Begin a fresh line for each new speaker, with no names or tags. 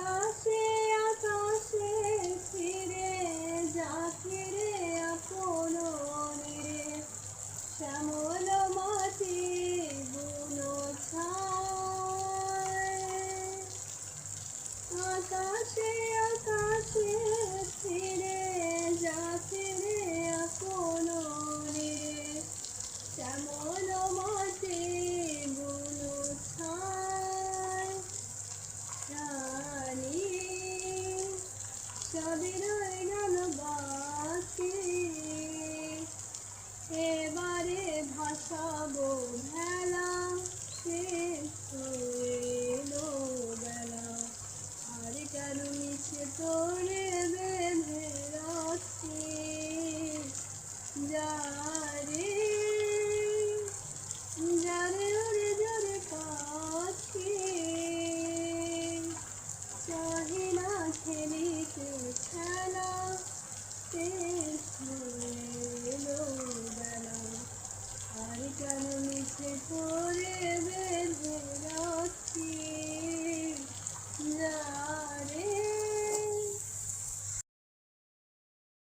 আকাশে আকাশে ফিরে যা ফিরে আপন শ্যামল মাটি বুনো আকাশে আকাশে ফিরে যা ফিরে আপন নিরে শ্যামল মাটি বুনো ছায় সবই রয়ে গেল। বাকি এবারে ভাসাবো ভেলা শেষ এলো বেলা আর কেন? মিছে তোরে বেঁধে রাখছি যারে যারে ওরে যারে পাখি চাহি না খেলা আর কেন মিছে করে বেঁধে?